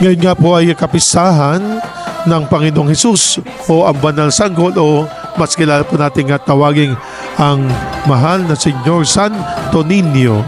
Ngayon nga po ay kapistahan ng Panginoong Hesus o ang banal sanggol o mas kilala po natin nga tawaging ang mahal na Senyor Santo Niño.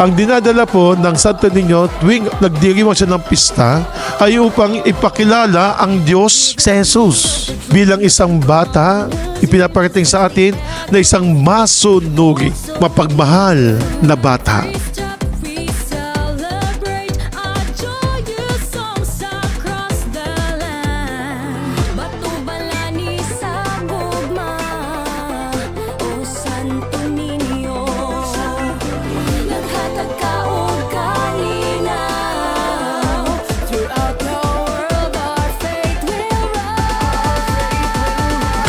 Ang dinadala po ng Santo Niño tuwing nagdiriwang siya ng pista ay upang ipakilala ang Diyos sa Jesus bilang isang bata ipinaparating sa atin na isang masunuri, mapagmahal na bata.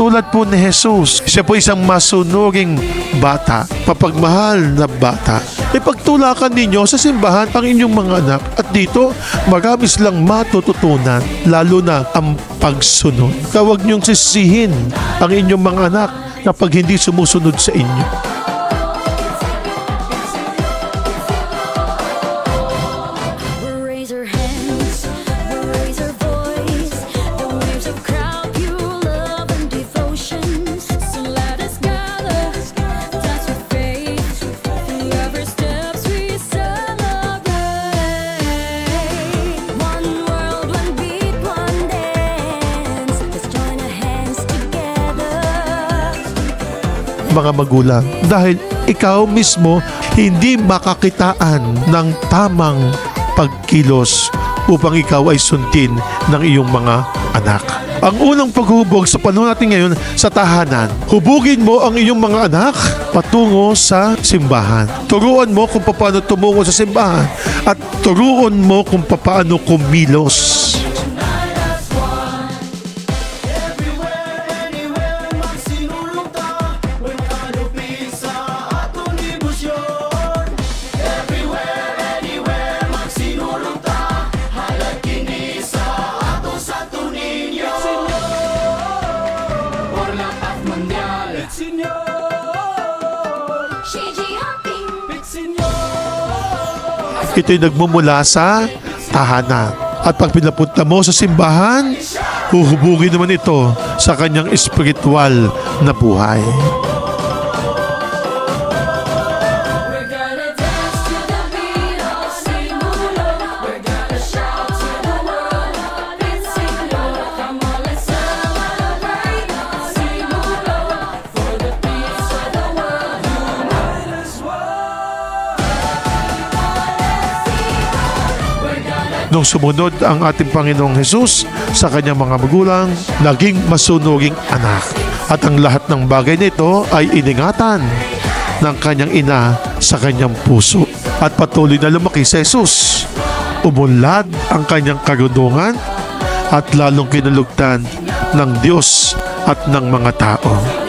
Rise. Tulad po ni Jesus, siya po isang masunuring bata, papagmahal na bata. Ipagtulakan ninyo sa simbahan ang inyong mga anak at dito marami silang matututunan, lalo na ang pagsunod. Kawag niyong sisihin ang inyong mga anak kapag hindi sumusunod sa inyo. Mga magulang dahil ikaw mismo hindi makakitaan ng tamang pagkilos upang ikaw ay sundin ng iyong mga anak. Ang unang paghubog sa panahon natin ngayon sa tahanan, hubugin mo ang iyong mga anak patungo sa simbahan. Turuan mo kung paano tumungo sa simbahan at turuan mo kung paano kumilos. Ito'y nagmumula sa tahanan. At pag pinapunta mo sa simbahan, huhubugin naman ito sa kanyang espiritual na buhay. Nung sumunod ang ating Panginoong Jesus sa kanyang mga magulang, naging masunuring anak. At ang lahat ng bagay nito ay iningatan ng kanyang ina sa kanyang puso. At patuloy na lumaki si Jesus. Umunlad ang kanyang karunungan at lalong kinulugtan ng Diyos at ng mga tao.